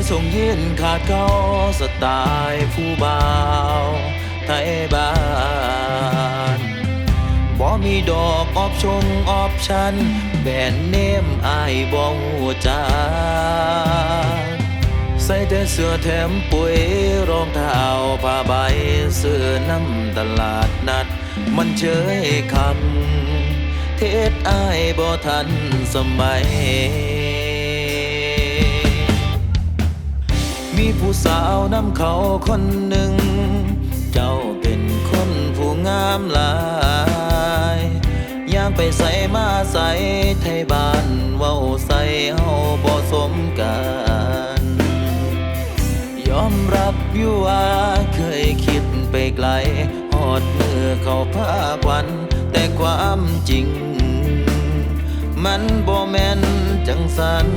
ส่ทรงยืนขาดเขาสไตล์ผู้บ่าวไทยบ้านบ่มีดอกออบชงออบชันแบรนด์เนมอายบ่หูจักใส่แต่เสื้อแถมปุ๋ยรองเท้าผ้าใบเสื้อน้ำตลาดนัด มันเชยคำเทศอายบ่ทันสมัย มีผู้สาวนำเขาคนหนึ่ง เจ้าเป็นคนผู้งามหลายย่างไปใส่มาใส่ไทยบ้านเว้าใส่เฮาบ่สมกันยอมรับอยู่ว่าเคยคิดไปไกลหอดมือเข้าพาควัน แต่ความจริง มันบ่แม่นจังสัน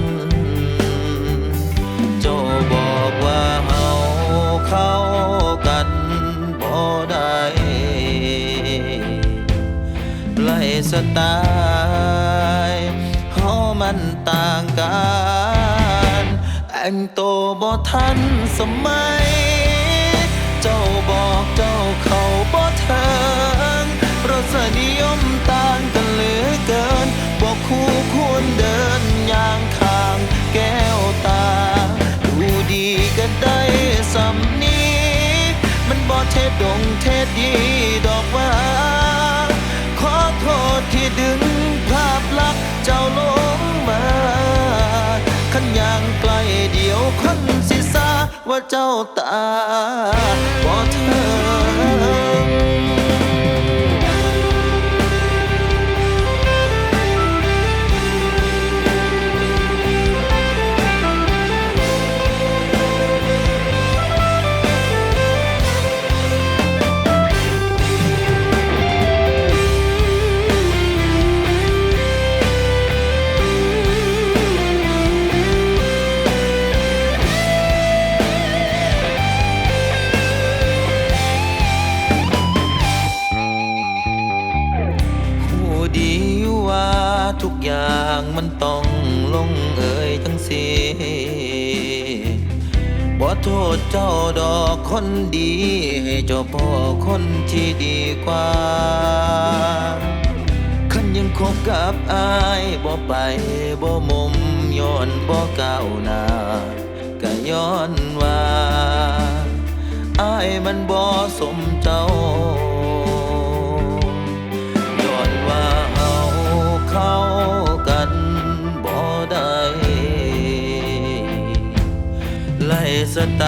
สไตล์เฮามันต่างกันแต่งโตบ่ทันสมัย เจ้าบอกเจ้าเขาบ่เทิงรสนิยมต่างกันเหลือเกินบอกคู่ควรเดินอย่างข้างแก้วตา ดูดีก็ได้สำนี้ มันบ่เทดงเทดี ดึงภาพลักษณ์เจ้าลงมาขันย่างไกลเดียวคนสิสาว่าเจ้าตาบ่เธอ ทุกอย่างมันต้องลงเอ่ยทั้งสีบ่โทษเจ้าดอกคนดี ให้เจ้าพ่อคนที่ดีกว่าคันยังคบกับอายบ่ไปบ่มุมย้อนบ่ก้าวหน้าก็ย้อนว่าอายมันบ่สมเจ้า สไต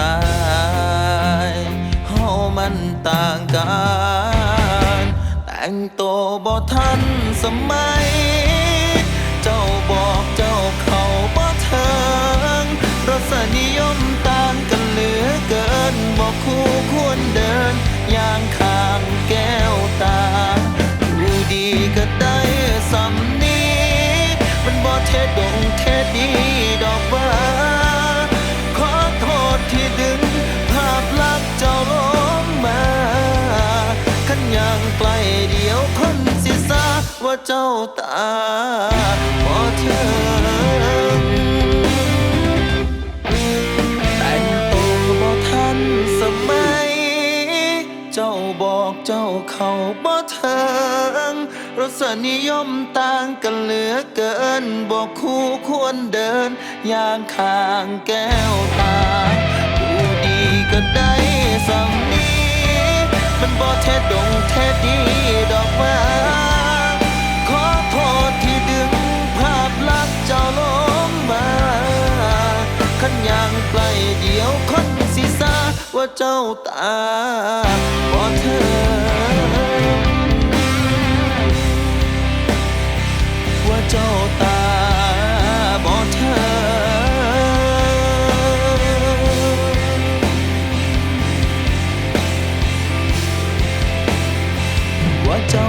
ล์เฮามันต่างกัน แต่งตัวบ่ทันสมัย เจ้าบอกเจ้าเขาบ่เทิงรสนิยมต่างกันเหลือเกินบ่คู่ควรเดินอย่างข้างแก้วตาดูดีก็ได้สำนีมันบ่เทศดงเทศดี ว่าเจ้าตาบ่เทิงแต่งตัวบ่ทันสมัย เจ้าบอกเจ้าเข้าบ่เทิงรสนิยมต่างกันเหลือเกิน บอกคู่ควรเดินอย่างข้างแก้วตาดูดีก็ได้สำนีมันบ่เทดงเทดี เจ้าตาบอเธอ ว่าเจ้าตาบอเธอ ว่าเจ้า